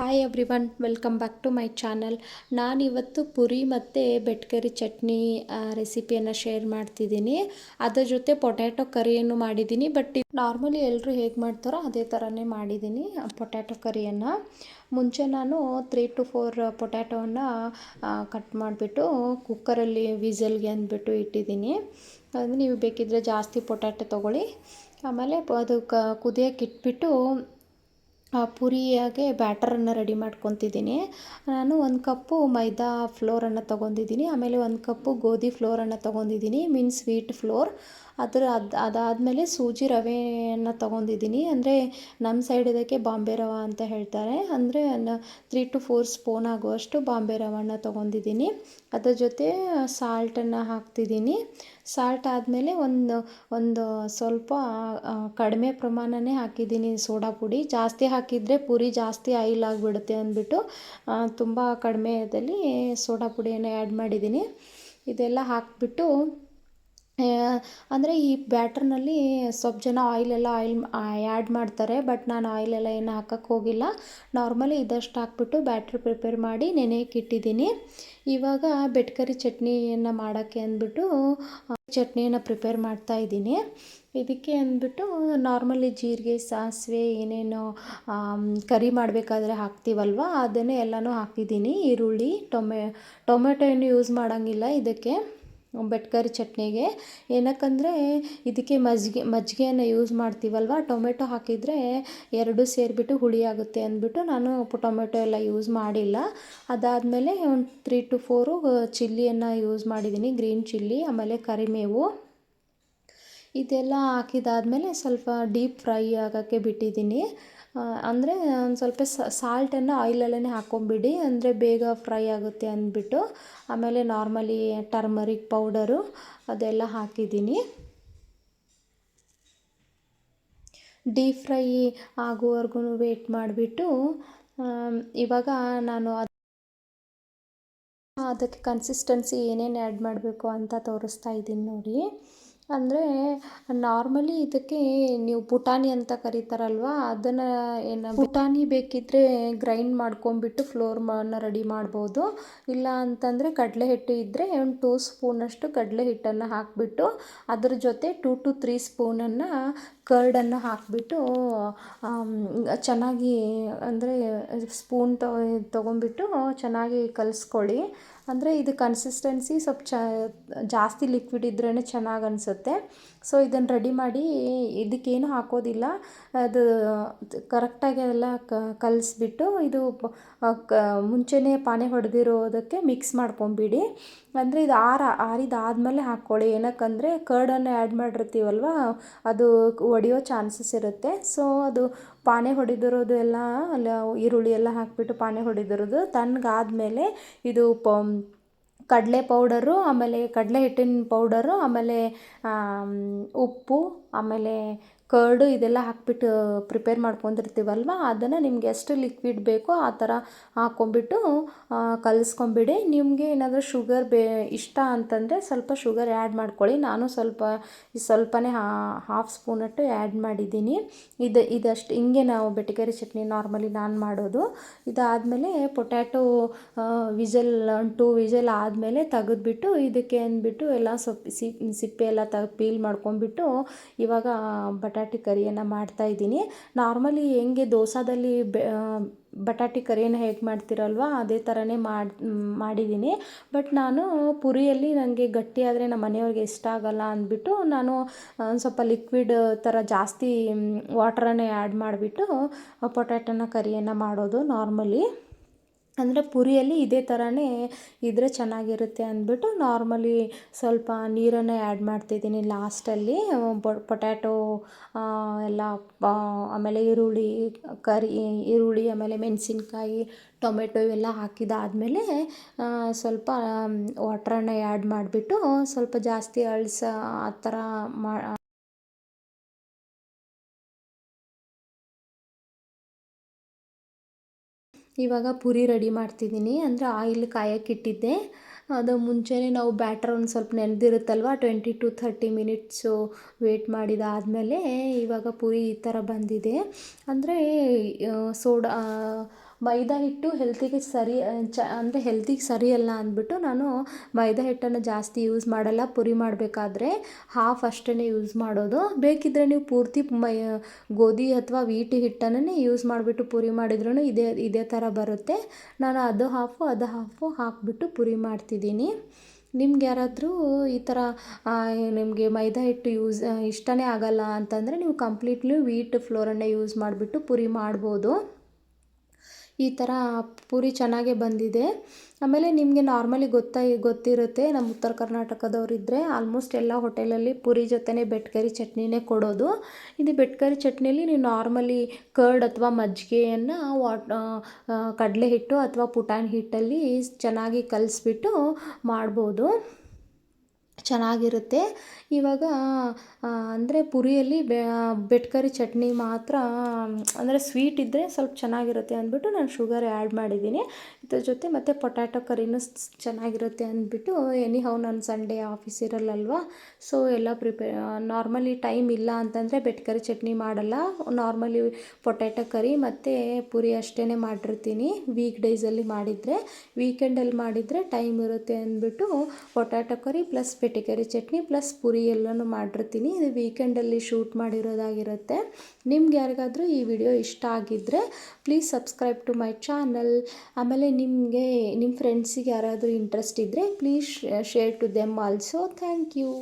Hi everyone welcome back to my channel ನಾನಿವತ್ತು ಪುರಿ ಮತ್ತು ಬೆಟ್ಕರಿ chutney ರೆಸಿಪಿಯನ್ನು share ಮಾಡ್ತಿದ್ದೀನಿ. ಅದರ ಜೊತೆ ಪೊಟ್ಯಾಟೊ ಕರಿಯನ್ನು ಮಾಡಿದ್ದೀನಿ ಬಟ್ ನಾರ್ಮಲಿ ಎಲ್ಲರೂ ಹೇಗೆ ಮಾಡ್ತಾರೋ ಅದೇ ಥರನೇ ಮಾಡಿದ್ದೀನಿ ಪೊಟ್ಯಾಟೊ ಕರಿಯನ್ನು ಮುಂಚೆ ನಾನು ತ್ರೀ ಟು ಫೋರ್ ಪೊಟ್ಯಾಟೋವನ್ನು ಕಟ್ ಮಾಡಿಬಿಟ್ಟು ಕುಕ್ಕರಲ್ಲಿ ವಿಸಲ್ಗೆ ಅಂದ್ಬಿಟ್ಟು ಇಟ್ಟಿದ್ದೀನಿ. ನೀವು ಬೇಕಿದ್ದರೆ ಜಾಸ್ತಿ ಪೊಟ್ಯಾಟೊ ತೊಗೊಳ್ಳಿ. ಆಮೇಲೆ ಅದು ಕ ಕುದಿಯೋಕೆ ಇಟ್ಬಿಟ್ಟು ಪುರಿಯಾಗೆ ಬ್ಯಾಟರನ್ನು ರೆಡಿ ಮಾಡ್ಕೊತಿದ್ದೀನಿ. ನಾನು ಒಂದು ಕಪ್ಪು ಮೈದಾ ಫ್ಲೋರನ್ನು ತೊಗೊಂಡಿದ್ದೀನಿ. ಆಮೇಲೆ ಒಂದು ಕಪ್ಪು ಗೋಧಿ ಫ್ಲೋರನ್ನು ತೊಗೊಂಡಿದ್ದೀನಿ. ಮೀನ್ಸ್ ಸ್ವೀಟ್ ಫ್ಲೋರ್ ಅದರ ಅದು ಅದಾದಮೇಲೆ ಸೂಜಿ ರವೆಯನ್ನು ತೊಗೊಂಡಿದ್ದೀನಿ. ಅಂದರೆ ನಮ್ಮ ಸೈಡ್ ಇದಕ್ಕೆ ಬಾಂಬೆ ರವೆ ಅಂತ ಹೇಳ್ತಾರೆ. ಅಂದರೆ ತ್ರೀ ಟು ಫೋರ್ ಸ್ಪೂನ್ ಆಗುವಷ್ಟು ಬಾಂಬೆ ರವೆನ ತೊಗೊಂಡಿದ್ದೀನಿ. ಅದ್ರ ಜೊತೆ ಸಾಲ್ಟನ್ನು ಹಾಕ್ತಿದ್ದೀನಿ. ಸಾಲ್ಟ್ ಆದಮೇಲೆ ಒಂದು ಒಂದು ಸ್ವಲ್ಪ ಕಡಿಮೆ ಪ್ರಮಾಣನೇ ಹಾಕಿದ್ದೀನಿ ಸೋಡಾ ಪುಡಿ. ಜಾಸ್ತಿ ಹಾಕಿದರೆ ಪುರಿ ಜಾಸ್ತಿ ಆಯಿಲ್ ಆಗಿಬಿಡುತ್ತೆ ಅಂದ್ಬಿಟ್ಟು ತುಂಬ ಕಡಿಮೆದಲ್ಲಿ ಸೋಡಾ ಪುಡಿಯನ್ನು ಆ್ಯಡ್ ಮಾಡಿದ್ದೀನಿ. ಇದೆಲ್ಲ ಹಾಕಿಬಿಟ್ಟು ಅಂದರೆ ಈ ಬ್ಯಾಟ್ರ್ನಲ್ಲಿ ಸ್ವಲ್ಪ ಜನ ಆಯಿಲೆಲ್ಲ ಆಯಿಲ್ ಆ್ಯಡ್ ಮಾಡ್ತಾರೆ ಬಟ್ ನಾನು ಆಯಿಲೆಲ್ಲ ಏನು ಹಾಕಕ್ಕೆ ಹೋಗಿಲ್ಲ. ನಾರ್ಮಲಿ ಇದಷ್ಟು ಹಾಕ್ಬಿಟ್ಟು ಬ್ಯಾಟ್ರ್ ಪ್ರಿಪೇರ್ ಮಾಡಿ ನೆನೆಯಕ್ಕೆ ಇಟ್ಟಿದ್ದೀನಿ. ಇವಾಗ ಬೆಟ್ಕರಿ ಚಟ್ನಿಯನ್ನು ಮಾಡೋಕ್ಕೆ ಅಂದ್ಬಿಟ್ಟು ಚಟ್ನಿಯನ್ನು ಪ್ರಿಪೇರ್ ಮಾಡ್ತಾ ಇದ್ದೀನಿ. ಇದಕ್ಕೆ ಅಂದ್ಬಿಟ್ಟು ನಾರ್ಮಲಿ ಜೀರಿಗೆ, ಸಾಸಿವೆ, ಏನೇನು ಕರಿ ಮಾಡಬೇಕಾದ್ರೆ ಹಾಕ್ತೀವಲ್ವ, ಅದನ್ನೇ ಎಲ್ಲನೂ ಹಾಕಿದ್ದೀನಿ ಈರುಳ್ಳಿ, ಟೊಮೆ ಟೊಮೆಟೊ ಏನು ಯೂಸ್ ಮಾಡೋಂಗಿಲ್ಲ ಇದಕ್ಕೆ. ಬೆಟ್ಕರಿ ಚಟ್ನಿಗೆ. ಏನಕ್ಕಂದರೆ ಇದಕ್ಕೆ ಮಜ್ಜಿಗೆ, ಮಜ್ಜಿಗೆಯನ್ನು ಯೂಸ್ ಮಾಡ್ತೀವಲ್ವ? ಟೊಮೆಟೊ ಹಾಕಿದರೆ ಎರಡು ಸೇರಿಬಿಟ್ಟು ಹುಳಿ ಆಗುತ್ತೆ ಅಂದ್ಬಿಟ್ಟು ನಾನು ಟೊಮೆಟೊ ಎಲ್ಲ ಯೂಸ್ ಮಾಡಿಲ್ಲ. ಅದಾದಮೇಲೆ ಒಂದು ತ್ರೀ ಟು ಫೋರು ಚಿಲ್ಲಿಯನ್ನು ಯೂಸ್ ಮಾಡಿದ್ದೀನಿ ಗ್ರೀನ್ ಚಿಲ್ಲಿ ಆಮೇಲೆ ಕರಿಮೇವು. ಇದೆಲ್ಲ ಹಾಕಿದಾದ್ಮೇಲೆ ಸ್ವಲ್ಪ ಡೀಪ್ ಫ್ರೈ ಆಗೋಕ್ಕೆ ಬಿಟ್ಟಿದ್ದೀನಿ ಅಂದರೆ ಒಂದು ಸ್ವಲ್ಪ ಸಾಲ್ಟನ್ನು ಆಯಿಲಲ್ಲೇ ಹಾಕ್ಕೊಂಬಿಡಿ ಅಂದರೆ ಬೇಗ ಫ್ರೈ ಆಗುತ್ತೆ ಅಂದ್ಬಿಟ್ಟು. ಆಮೇಲೆ ನಾರ್ಮಲಿ ಟರ್ಮರಿಕ್ ಪೌಡರು ಅದೆಲ್ಲ ಹಾಕಿದ್ದೀನಿ. ಡೀಪ್ ಫ್ರೈ ಆಗುವವರೆಗೂ ವೇಟ್ ಮಾಡಿಬಿಟ್ಟು ಇವಾಗ ನಾನು ಅದಕ್ಕೆ ಕನ್ಸಿಸ್ಟೆನ್ಸಿ ಏನೇನು ಆ್ಯಡ್ ಮಾಡಬೇಕು ಅಂತ ತೋರಿಸ್ತಾ ಇದ್ದೀನಿ ನೋಡಿ. ಅಂದರೆ ನಾರ್ಮಲಿ ಇದಕ್ಕೆ ನೀವು ಪುಟಾಣಿ ಅಂತ ಕರೀತಾರಲ್ವ, ಅದನ್ನು ಏನು ಪುಟಾಣಿ ಬೇಕಿದ್ದರೆ ಗ್ರೈಂಡ್ ಮಾಡ್ಕೊಂಬಿಟ್ಟು ಫ್ಲೋರ್ ಮನ್ನ ರೆಡಿ ಮಾಡ್ಬೋದು. ಇಲ್ಲ ಅಂತಂದರೆ ಕಡಲೆ ಹಿಟ್ಟು ಇದ್ದರೆ ಒಂದು ಟೂ ಸ್ಪೂನಷ್ಟು ಕಡಲೆ ಹಿಟ್ಟನ್ನು ಹಾಕಿಬಿಟ್ಟು ಅದ್ರ ಜೊತೆ ಟೂ ಟು ತ್ರೀ ಸ್ಪೂನನ್ನು ಕರ್ಡನ್ನು ಹಾಕಿಬಿಟ್ಟು ಚೆನ್ನಾಗಿ ಅಂದರೆ ಸ್ಪೂನ್ ತೊಗೊಂಬಿಟ್ಟು ಚೆನ್ನಾಗಿ ಕಲಿಸ್ಕೊಳ್ಳಿ. ಅಂದರೆ ಇದು ಕನ್ಸಿಸ್ಟೆನ್ಸಿ ಸ್ವಲ್ಪ ಚ, ಜಾಸ್ತಿ ಲಿಕ್ವಿಡ್ ಇದ್ರೇ ಚೆನ್ನಾಗಿ ಅನಿಸುತ್ತೆ. ಸೊ ಇದನ್ನು ರೆಡಿ ಮಾಡಿ ಇದಕ್ಕೇನು ಹಾಕೋದಿಲ್ಲ. ಅದು ಕರೆಕ್ಟಾಗಿ ಎಲ್ಲ ಕಲಿಸ್ಬಿಟ್ಟು ಇದು ಕ, ಮುಂಚೆನೇ ಪಾನೆ ಹೊಡೆದಿರೋದಕ್ಕೆ ಮಿಕ್ಸ್ ಮಾಡ್ಕೊಂಬಿಡಿ. ಅಂದರೆ ಇದು ಆರ ಆರಿದಾದಮೇಲೆ ಹಾಕ್ಕೊಳ್ಳಿ. ಏನಕ್ಕಂದರೆ ಕರ್ಡನ್ನು ಆ್ಯಡ್ ಮಾಡಿರ್ತೀವಲ್ವ, ಅದು ಒಡೆಯೋ ಚಾನ್ಸಸ್ ಇರುತ್ತೆ. ಸೊ ಅದು ಪಾನೆ ಹೊಡೆದಿರೋದು ಎಲ್ಲ ಈರುಳ್ಳಿ ಎಲ್ಲ ಹಾಕಿಬಿಟ್ಟು ಪಾನೆ ಹೊಡೆದಿರೋದು ತಣ್ಣಗಾದ್ಮೇಲೆ ಇದು ಪ ಕಡಲೆ ಪೌಡರು ಆಮೇಲೆ ಕಡಲೆ ಹಿಟ್ಟಿನ ಪೌಡರು ಆಮೇಲೆ ಉಪ್ಪು ಆಮೇಲೆ ಕರ್ಡು ಇದೆಲ್ಲ ಹಾಕ್ಬಿಟ್ಟು ಪ್ರಿಪೇರ್ ಮಾಡ್ಕೊಂಡಿರ್ತೀವಲ್ವ? ಅದನ್ನು ನಿಮ್ಗೆ ಎಷ್ಟು ಲಿಕ್ವಿಡ್ ಬೇಕೋ ಆ ಥರ ಹಾಕ್ಕೊಂಬಿಟ್ಟು ಕಲಿಸ್ಕೊಂಬಿಡಿ ನಿಮಗೆ ಏನಾದರೂ ಶುಗರ್ ಬೇ, ಇಷ್ಟ ಅಂತಂದರೆ ಸ್ವಲ್ಪ ಶುಗರ್ ಆ್ಯಡ್ ಮಾಡ್ಕೊಳ್ಳಿ. ನಾನು ಸ್ವಲ್ಪ, ಸ್ವಲ್ಪನೇ ಹಾಫ್ ಸ್ಪೂನಟ್ಟು ಆ್ಯಡ್ ಮಾಡಿದ್ದೀನಿ. ಇದು, ಇದಷ್ಟು, ಹಿಂಗೆ ನಾವು ಬೆಟ್ಟಿಗೆರೆ ಚಟ್ನಿ ನಾರ್ಮಲಿ ನಾನು ಮಾಡೋದು. ಇದಾದಮೇಲೆ ಪೊಟ್ಯಾಟೊ ವಿಜಲ್ ಟು ವಿಜಲ್ ಆದಮೇಲೆ ತೆಗೆದ್ಬಿಟ್ಟು ಇದಕ್ಕೆ ಅಂದ್ಬಿಟ್ಟು ಎಲ್ಲ ಸೊಪ್ಪು ಸಿಪ್ಪೆ ಎಲ್ಲ ತ ಪೀಲ್ ಮಾಡ್ಕೊಂಬಿಟ್ಟು ಇವಾಗ ಬಟಾಟೆ ಬಟಾಟಿ ಕರಿಯನ್ನು ಮಾಡ್ತಾಯಿದ್ದೀನಿ ನಾರ್ಮಲಿ ಹೆಂಗೆ ದೋಸಾದಲ್ಲಿ ಬೆ ಬಟಾಟಿ ಕರಿಯನ್ನು ಹೇಗೆ ಮಾಡ್ತಿರಲ್ವ, ಅದೇ ಥರನೇ ಮಾಡಿ, ಮಾಡಿದ್ದೀನಿ. ಬಟ್ ನಾನು ಪುರಿಯಲ್ಲಿ ನನಗೆ ಗಟ್ಟಿಯಾದರೆ ನಮ್ಮ ಮನೆಯವ್ರಿಗೆ ಇಷ್ಟ ಆಗೋಲ್ಲ ಅಂದ್ಬಿಟ್ಟು ನಾನು ಸ್ವಲ್ಪ ಲಿಕ್ವಿಡ್ ಥರ ಜಾಸ್ತಿ ವಾಟ್ರನ್ನೇ ಆ್ಯಡ್ ಮಾಡಿಬಿಟ್ಟು ಪೊಟ್ಯಾಟೋನ ಕರಿಯನ್ನು ಮಾಡೋದು ನಾರ್ಮಲಿ. ಅಂದರೆ ಪುರಿಯಲ್ಲಿ ಇದೇ ಥರನೇ ಇದ್ದರೆ ಚೆನ್ನಾಗಿರುತ್ತೆ ಅಂದ್ಬಿಟ್ಟು ನಾರ್ಮಲಿ ಸ್ವಲ್ಪ ನೀರನ್ನು ಆ್ಯಡ್ ಮಾಡ್ತಿದ್ದೀನಿ ಲಾಸ್ಟಲ್ಲಿ ಪೊಟ್ಯಾಟೊ ಎಲ್ಲ ಆಮೇಲೆ ಈರುಳ್ಳಿ, ಕರಿ, ಈರುಳ್ಳಿ, ಆಮೇಲೆ ಮೆಣಸಿನ್ಕಾಯಿ, ಟೊಮೆಟೊ ಇವೆಲ್ಲ ಹಾಕಿದಾದಮೇಲೆ ಸ್ವಲ್ಪ ವಾಟ್ರನ್ನ ಆ್ಯಡ್ ಮಾಡಿಬಿಟ್ಟು ಸ್ವಲ್ಪ ಜಾಸ್ತಿ ಅಳ್ಸ ಆ ಥರ ಮಾ ಇವಾಗ ಪುರಿ ರೆಡಿ ಮಾಡ್ತಿದ್ದೀನಿ. ಅಂದರೆ ಆಯಿಲ್ ಕಾಯೋಕ್ಕಿಟ್ಟಿದ್ದೆ ಅದು ಮುಂಚೆನೇ ನಾವು ಬ್ಯಾಟರ್ ಒಂದು ಸ್ವಲ್ಪ ನೆನೆದಿರುತ್ತಲ್ವ twenty to thirty minutes wait ಮಾಡಿದಾದಮೇಲೆ ಇವಾಗ ಪುರಿ ಈ ಥರ ಬಂದಿದೆ. ಅಂದರೆ ಸೋಡಾ ಮೈದಾ ಹಿಟ್ಟು ಹೆಲ್ತಿಗೆ ಸರಿ ಚ, ಅಂದರೆ ಹೆಲ್ತಿಗೆ ಸರಿಯಲ್ಲ ಅಂದ್ಬಿಟ್ಟು ನಾನು ಮೈದಾ ಹಿಟ್ಟನ್ನು ಜಾಸ್ತಿ ಯೂಸ್ ಮಾಡಲ್ಲ. ಪುರಿ ಮಾಡಬೇಕಾದ್ರೆ ಹಾಫ್ ಅಷ್ಟೇ ಯೂಸ್ ಮಾಡೋದು. ಬೇಕಿದ್ದರೆ ನೀವು ಪೂರ್ತಿ ಮೈ, ಗೋಧಿ ಅಥವಾ ವೀಟ್ ಹಿಟ್ಟನ್ನೇ ಯೂಸ್ ಮಾಡಿಬಿಟ್ಟು ಪುರಿ ಮಾಡಿದ್ರೂ ಇದೇ ಇದೇ ಥರ ಬರುತ್ತೆ. ನಾನು ಅದು ಹಾಫು ಅದು ಹಾಫು ಹಾಕಿಬಿಟ್ಟು ಪುರಿ ಮಾಡ್ತಿದ್ದೀನಿ. ನಿಮ್ಗೆ ಯಾರಾದರೂ ಈ ಥರ ನಿಮಗೆ ಮೈದಾ ಹಿಟ್ಟು ಯೂಸ್ ಇಷ್ಟನೇ ಆಗಲ್ಲ ಅಂತಂದರೆ ನೀವು ಕಂಪ್ಲೀಟ್ಲಿ ವೀಟ್ ಫ್ಲೋರನ್ನೇ ಯೂಸ್ ಮಾಡಿಬಿಟ್ಟು ಪುರಿ ಮಾಡ್ಬೋದು. ಈ ಥರ ಪೂರಿ ಚೆನ್ನಾಗೇ ಬಂದಿದೆ. ಆಮೇಲೆ ನಿಮಗೆ ನಾರ್ಮಲಿ ಗೊತ್ತಾಗಿ ಗೊತ್ತಿರುತ್ತೆ, ನಮ್ಮ ಉತ್ತರ ಕರ್ನಾಟಕದವರಿದ್ದರೆ ಆಲ್ಮೋಸ್ಟ್ ಎಲ್ಲ ಹೋಟೆಲಲ್ಲಿ ಪೂರಿ ಜೊತೆನೇ ಬೆಟ್ಕರಿ ಚಟ್ನಿನೇ ಕೊಡೋದು. ಇದು ಬೆಟ್ಕರಿ ಚಟ್ನಿಯಲ್ಲಿ ನೀವು ನಾರ್ಮಲಿ ಕರ್ಡ್ ಅಥವಾ ಮಜ್ಜಿಗೆಯನ್ನು ವಾಟ್ ಕಡಲೆ ಹಿಟ್ಟು ಅಥವಾ ಪುಟಾಣಿ ಹಿಟ್ಟಲ್ಲಿ ಚೆನ್ನಾಗಿ ಕಲಿಸ್ಬಿಟ್ಟು ಮಾಡ್ಬೋದು. ಚೆನ್ನಾಗಿರುತ್ತೆ. ಇವಾಗ ಅಂದರೆ ಪುರಿಯಲ್ಲಿ ಬೆಟ್ಕರಿ ಚಟ್ನಿ ಮಾತ್ರ, ಅಂದರೆ ಸ್ವೀಟ್ ಇದ್ದರೆ ಸ್ವಲ್ಪ ಚೆನ್ನಾಗಿರುತ್ತೆ ಅಂದ್ಬಿಟ್ಟು ನಾನು ಶುಗರ್ ಆ್ಯಡ್ ಮಾಡಿದ್ದೀನಿ. ಇದ್ರ ಜೊತೆ ಮತ್ತು ಪೊಟ್ಯಾಟೊ ಕರಿನೂ ಚೆನ್ನಾಗಿರುತ್ತೆ ಅಂದ್ಬಿಟ್ಟು ಎನಿ ಹೌ ನಾನು ಸಂಡೇ ಆಫೀಸ್ ಇರಲ್ಲಲ್ವ? ಸೊ ಎಲ್ಲ ಪ್ರಿಪೇರ್ ನಾರ್ಮಲಿ ಟೈಮ್ ಇಲ್ಲ ಅಂತಂದರೆ ಬೆಟ್ಕರಿ ಚಟ್ನಿ ಮಾಡಲ್ಲ. ನಾರ್ಮಲಿ ಪೊಟ್ಯಾಟೊ ಕರಿ ಮತ್ತು ಪುರಿ ಅಷ್ಟೇ ಮಾಡಿರ್ತೀನಿ. ವೀಕ್ ಡೇಸಲ್ಲಿ ಮಾಡಿದರೆ ವೀಕೆಂಡಲ್ಲಿ ಮಾಡಿದರೆ ಟೈಮ್ ಇರುತ್ತೆ ಅಂದ್ಬಿಟ್ಟು ಪೊಟ್ಯಾಟೊ ಕರಿ ಪ್ಲಸ್ ಬೆಟಿಕರಿ ಚಟ್ನಿ ಪ್ಲಸ್ ಪುರಿ ಎಲ್ಲನೂ ಮಾಡಿರ್ತೀನಿ. ಇದು ವೀಕೆಂಡಲ್ಲಿ ಶೂಟ್ ಮಾಡಿರೋದಾಗಿರುತ್ತೆ. ನಿಮ್ಗೆ ಯಾರಿಗಾದರೂ ಈ ವಿಡಿಯೋ ಇಷ್ಟ ಆಗಿದ್ದರೆ please subscribe to my channel. ಆಮೇಲೆ ನಿಮಗೆ ನಿಮ್ಮ ಫ್ರೆಂಡ್ಸಿಗೆ ಯಾರಾದರೂ ಇಂಟ್ರೆಸ್ಟ್ ಇದ್ದರೆ please share to them also thank you